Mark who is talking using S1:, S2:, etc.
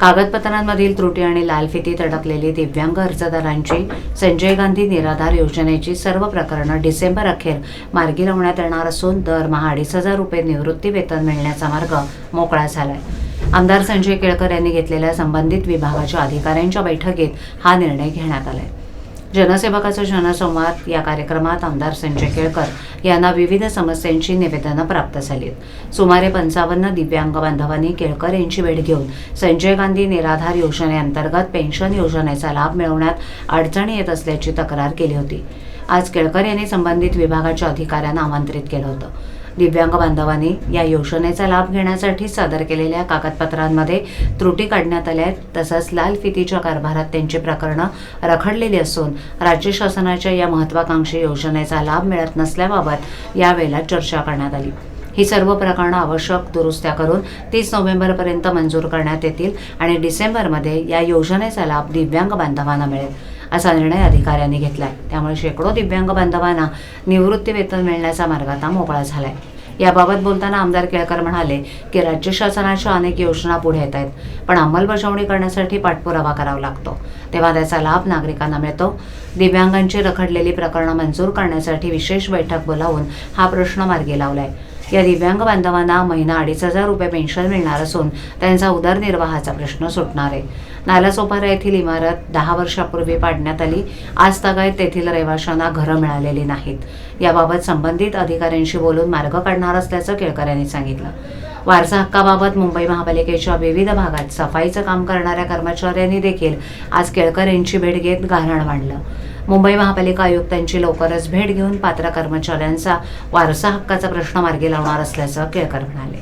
S1: कागदपत्रांमधील त्रुटी आणि लाल फितीत अडकलेली दिव्यांग अर्जदारांची संजय गांधी निराधार योजनेची सर्व प्रकरणं डिसेंबर अखेर मार्गी लावण्यात येणार असून दरमहा अडीच हजार रुपये निवृत्ती वेतन मिळण्याचा मार्ग मोकळा झालाय. आमदार संजय केळकर यांनी घेतलेल्या संबंधित विभागाच्या अधिकाऱ्यांच्या बैठकीत हा निर्णय घेण्यात आलाय. जनसेवकाचा जनसंवाद या कार्यक्रमात आमदार संजय केळकर यांना विविध समस्यांची निवेदनं प्राप्त झालीत. सुमारे पंचावन्न दिव्यांग बांधवांनी केळकर यांची भेट घेऊन संजय गांधी निराधार योजनेअंतर्गत पेन्शन योजनेचा लाभ मिळवण्यात अडचणी येत असल्याची तक्रार केली होती. आज केळकर यांनी संबंधित विभागाच्या अधिकाऱ्यांना आमंत्रित केलं होतं. दिव्यांग बांधवांनी या योजनेचा लाभ घेण्यासाठी सादर केलेल्या कागदपत्रांमध्ये त्रुटी काढण्यात आल्या आहेत. तसंच लाल फितीच्या कारभारात त्यांची प्रकरणं रखडलेली असून राज्य शासनाच्या या महत्वाकांक्षी योजनेचा लाभ मिळत नसल्याबाबत यावेळेला चर्चा करण्यात आली. ही सर्व प्रकरणं आवश्यक दुरुस्त्या करून तीस नोव्हेंबरपर्यंत मंजूर करण्यात येतील आणि डिसेंबरमध्ये या योजनेचा लाभ दिव्यांग बांधवांना मिळेल. असा निर्णय अधिकाऱ्यांनी घेतला आहे त्यामुळे शेकडो दिव्यांग बांधवांना निवृत्ती वेतन मिळण्याचा मार्ग आता मोकळा झाला आहे याबाबत बोलताना आमदार केळकर म्हणाले की राज्य शासनाच्या अनेक योजना पुढे येत आहेत पण अंमलबजावणी करण्यासाठी पाठपुरावा करावा लागतो. तेव्हा त्याचा लाभ नागरिकांना मिळतो. दिव्यांगांची रखडलेली प्रकरणं मंजूर करण्यासाठी विशेष बैठक बोलावून हा प्रश्न मार्गी लावला आहे या दिव्यांग बांधवांना महिना अडीच हजार रुपये पेन्शन मिळणार असून त्यांचा उदरनिर्वाहाचा प्रश्न सुटणार आहे. नालासोपारा येथील इमारत दहा वर्षापूर्वी पाडण्यात आली. आज तगायत तेथील रहिवाशांना घरं मिळालेली नाहीत. याबाबत संबंधित अधिकाऱ्यांशी बोलून मार्ग काढणार असल्याचं केळकर यांनी सांगितलं. वारसा हक्काबाबत मुंबई महापालिकेच्या विविध भागात सफाईचं काम करणाऱ्या कर्मचाऱ्यांनी देखील आज केळकर यांची भेट घेत गाऱ्हाण मांडलं. मुंबई महापालिका आयुक्तांची लवकरच भेट घेऊन पात्र कर्मचाऱ्यांचा वारसा हक्काचा प्रश्न मार्गी लावणार असल्याचं केळकर म्हणाले.